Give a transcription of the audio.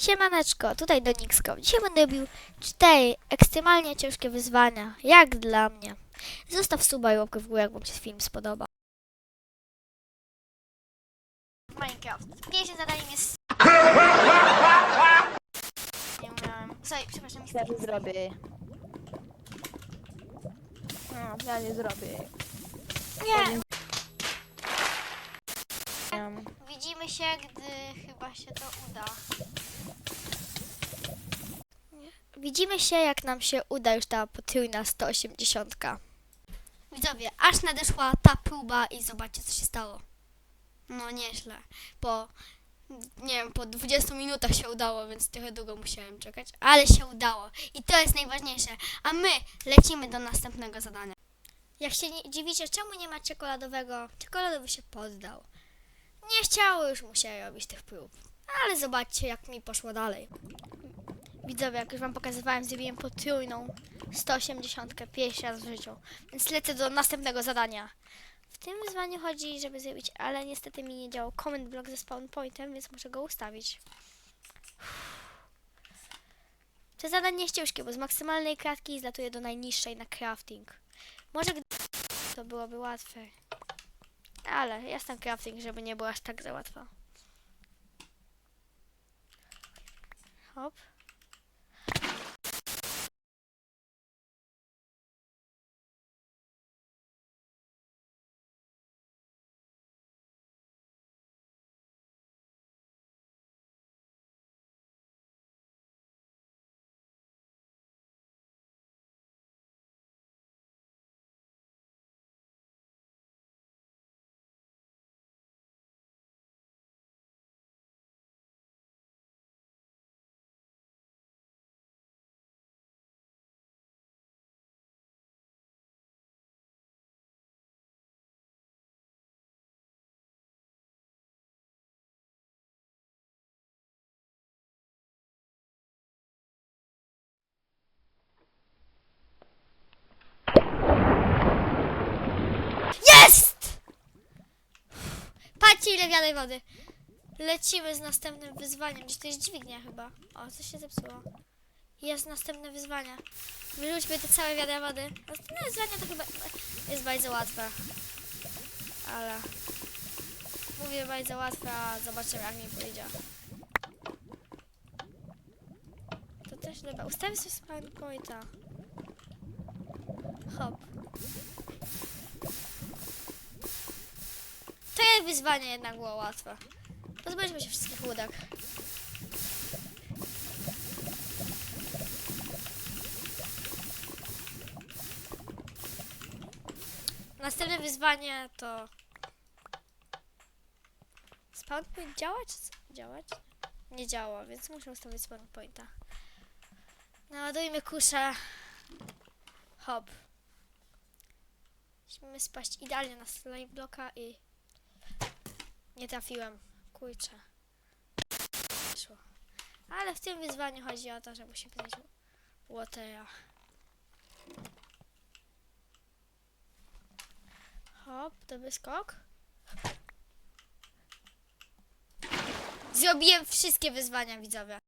Siemaneczko, tutaj Donixko. Dzisiaj będę robił cztery ekstremalnie ciężkie wyzwania, jak dla mnie. Zostaw suba i łapkę w górę, jak wam się film spodoba. Minecraft. Pierwsze zadaniem jest... Nie umiałem. Sorry, przepraszam. Ja nie zrobię. No, ja nie zrobię. Nie! Um, Widzimy się, gdy chyba się to uda. Widzimy się, jak nam się uda już ta potrójna 180. Widzowie, aż nadeszła ta próba i zobaczcie, co się stało. No nieźle. Po, nie wiem, po 20 minutach się udało, więc trochę długo musiałem czekać, ale się udało. I to jest najważniejsze. A my lecimy do następnego zadania. Jak się nie dziwicie, czemu nie ma czekoladowego, czekoladowy się poddał. Nie chciało już mu się robić tych prób. Ale zobaczcie, jak mi poszło dalej. Widzowie, jak już wam pokazywałem, zrobiłem potrójną 180 pierwszy raz w życiu. Więc lecę do następnego zadania. W tym wyzwaniu chodzi, żeby zrobić, ale niestety mi nie działał comment block ze spawn pointem, więc muszę go ustawić. To zadanie jest bo z maksymalnej kratki zlatuję do najniższej na crafting. Może to byłoby łatwe. Ale jestem crafting, żeby nie było aż tak za łatwo. Hop. Ile wianej wody. Lecimy z następnym wyzwaniem. Gdzieś to jest dźwignia chyba. O, coś się zepsuło. Jest następne wyzwanie. Wyrzućmy te całe wiadra wody. Następne wyzwanie to chyba jest bardzo łatwe. Ale... Mówię bardzo łatwe, a zobaczymy jak mi pójdzie. To też dobra. Ustawię sobie spawn pointa. Hop. To jest wyzwanie jednak było łatwe. Pozbędźmy się wszystkich łódek. Następne wyzwanie to... Spawn point działa czy co? Działać? Nie działa, więc muszę ustawić spawn pointa. Naładujmy kuszę. Hop. Musimy spaść idealnie na slime bloka i... Nie trafiłem. Kurczę. Wyszło. Ale w tym wyzwaniu chodzi o to, że musimy znaleźć Watera. Hop, dobry skok. Zrobiłem wszystkie wyzwania, widzowie.